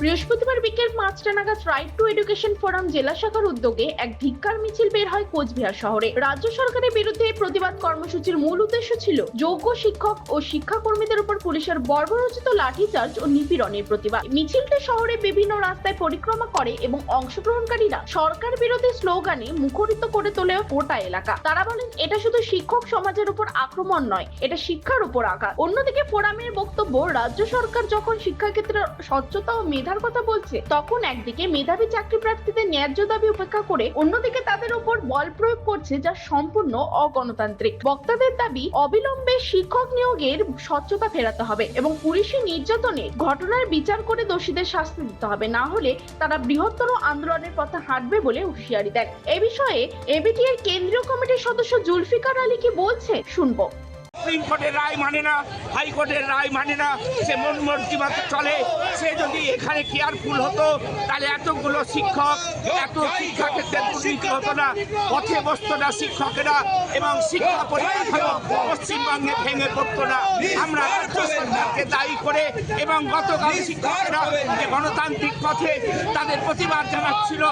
বৃহস্পতিবার বিকেল পাঁচটা নাগাদ রাইট টু এডুকেশন ফোরাম জেলা শাখার উদ্যোগে এক ধিক্কার মিছিল বের হয় কোচবিহার শহরে। রাজ্য সরকারের বিরুদ্ধে প্রতিবাদ কর্মসূচির মূল উদ্দেশ্য ছিল যোগ্য শিক্ষক ও শিক্ষাকর্মীদের উপর পুলিশের বর্বরোচিত লাঠিচার্জ ও নিপীড়নের প্রতিবাদ। মিছিলটি শহরে বিভিন্ন রাস্তায় পরিক্রমা করে এবং অংশগ্রহণকারীরা সরকার বিরোধী স্লোগানে মুখরিত করে তোলে গোটা এলাকা। তারা বলেন, এটা শুধু শিক্ষক সমাজের উপর আক্রমণ নয়, এটা শিক্ষার উপর আঘাত। অন্যদিকে ফোরামের বক্তব্য, রাজ্য সরকার যখন শিক্ষাক্ষেত্রে স্বচ্ছতা ও মেধার কথা বলছে। তখন একদিকে মেধাবী চাকরি প্রার্থীদের ন্যায্য দাবি উপেক্ষা করে অন্যদিকে তাদের উপর বল প্রয়োগ করছে যা সম্পূর্ণ অগণতান্ত্রিক। বক্তাদের দাবি, অবিলম্বে শিক্ষক নিয়োগের স্বচ্ছতা ফেরাতে হবে এবং পুলিশি নির্যাতনের ঘটনার বিচার করে দোষীদের শাস্তি দিতে হবে। না হলে তারা বৃহত্তর আন্দোলনের পথে হাঁটবে বলে হুঁশিয়ারি দেন। এ বিষয়ে এবিটি এর কেন্দ্রীয় কমিটির সদস্য জুলফিকার আলী কি বলছে, শুনব। সুপ্রিম কোর্টের রায় মানে না হাইকোর্টের রায় মানে না, সে মন মর্জি মতো চলে। সে যদি এখানে কেয়ারফুল হতো, তাহলে এতগুলো শিক্ষক, এত শিক্ষা ক্ষেত্রে দুর্নীতি হতো না, পথে বসতো না শিক্ষকেরা, এবং শিক্ষা পরিকাঠামো পশ্চিমবঙ্গে ভেঙে পড়তো না। আমরা রাজ্য সরকারকে দায়ী করে, এবং গতকাল শিক্ষকেরা যে গণতান্ত্রিক পথে তাদের প্রতিবাদ জানাচ্ছিল,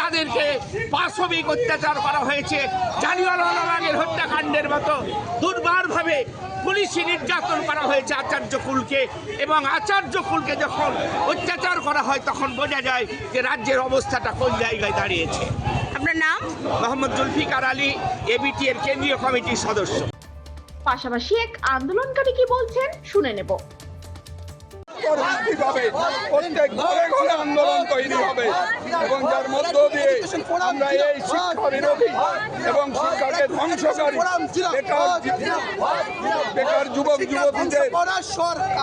তাদেরকে পাশবিক অত্যাচার করা হয়েছে। জালিওয়ালাবাগের হত্যাকাণ্ডের মতো দুর্বারভাবে পুলিশি নির্যাতন করা হয়েছে আচার্য কুলকে এবং আচার্য কুলকে যখন অত্যাচার করা হয় তখন বোঝা যায় যে রাজ্যের অবস্থাটা কোন জায়গায় দাঁড়িয়েছে। আপনার নাম? মোহাম্মদ জুলফিকার আলী এবিটি এর কেন্দ্রীয় কমিটির সদস্য। পাশাপাশি এক আন্দোলনকারী কি বলছেন শুনে নেব। পরবর্তী হবে প্রত্যেক ঘরে ঘরে আন্দোলন তৈরি হবে। এবং যার মধ্য দিয়ে আমরা এই শিক্ষা বিরোধী এবং শিক্ষাকে ধ্বংসকারী বেকার বেকার যুবক যুবতীদের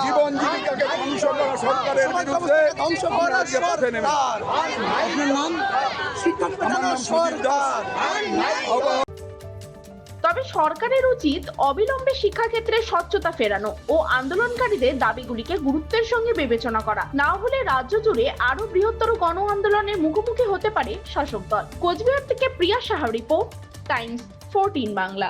জীবন জীবিকাকে ধ্বংস করা সরকারের বিরুদ্ধে ধ্বংস আমরা করা আজকে পথে সরকার শিক্ষক আমার নাম অবহ- তবে সরকারের উচিত অবিলম্বে শিক্ষাক্ষেত্রে স্বচ্ছতা ফেরানো ও আন্দোলনকারীদের দাবিগুলিকে গুরুত্বের সঙ্গে বিবেচনা করা। না হলে রাজ্য জুড়ে আরও বৃহত্তর গণ আন্দোলনের মুখোমুখি হতে পারে শাসক দল। কোচবিহার থেকে Priya Saha report, Times, fourteen Bangla.